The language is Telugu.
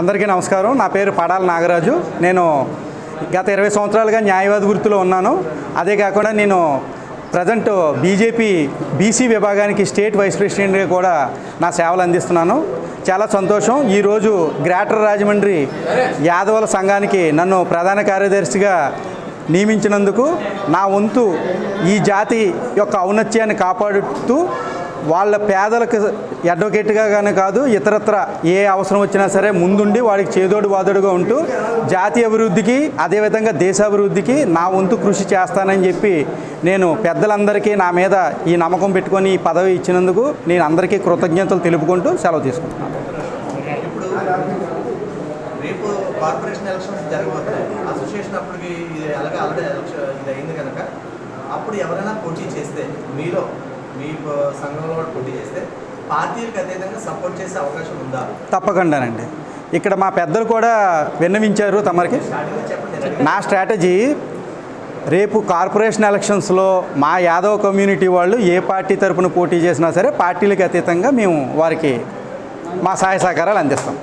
అందరికీ నమస్కారం. నా పేరు పడాల నాగరాజు. నేను గత ఇరవై సంవత్సరాలుగా న్యాయవాది వృత్తిలో ఉన్నాను. అదే కాకుండా నేను ప్రజెంట్ బీజేపీ బీసీ విభాగానికి స్టేట్ వైస్ ప్రెసిడెంట్గా కూడా నా సేవలు అందిస్తున్నాను. చాలా సంతోషం. ఈరోజు గ్రేటర్ రాజమండ్రి యాదవుల సంఘానికి నన్ను ప్రధాన కార్యదర్శిగా నియమించినందుకు నా వంతు ఈ జాతి యొక్క ఔన్నత్యాన్ని కాపాడుతూ వాళ్ళ పేదలకు అడ్వకేట్గా కానీ కాదు ఇతరత్ర ఏ అవసరం వచ్చినా సరే ముందుండి వాడికి చేదోడు వాదోడుగా ఉంటూ జాతీయ అభివృద్ధికి అదేవిధంగా దేశాభివృద్ధికి నా వంతు కృషి చేస్తానని చెప్పి నేను పెద్దలందరికీ నా మీద ఈ నమ్మకం పెట్టుకొని ఈ పదవి ఇచ్చినందుకు నేను అందరికీ కృతజ్ఞతలు తెలుపుకుంటూ సెలవు తీసుకుంటున్నాను. రేపు కార్పొరేషన్ ఎలక్షన్స్ జరగబోతున్నాయి. అసోసియేషన్ అప్పటికి ఇది అలాగే ఆల్రెడీ ఎలక్షన్ ఇది అయింది కనుక అప్పుడు ఎవరైనా పోటీ చేస్తే మీలో మీ సంఘంలో పోటీ చేస్తే పార్టీలకు అతీతంగా సపోర్ట్ చేసే అవకాశం ఉందా? తప్పకుండానండి. ఇక్కడ మా పెద్దలు కూడా విన్నవించారు తమరికి. నా స్ట్రాటజీ రేపు కార్పొరేషన్ ఎలక్షన్స్లో మా యాదవ్ కమ్యూనిటీ వాళ్ళు ఏ పార్టీ తరపున పోటీ చేసినా సరే పార్టీలకు అతీతంగా మేము వారికి మా సహాయ సహకారాలు అందిస్తాం.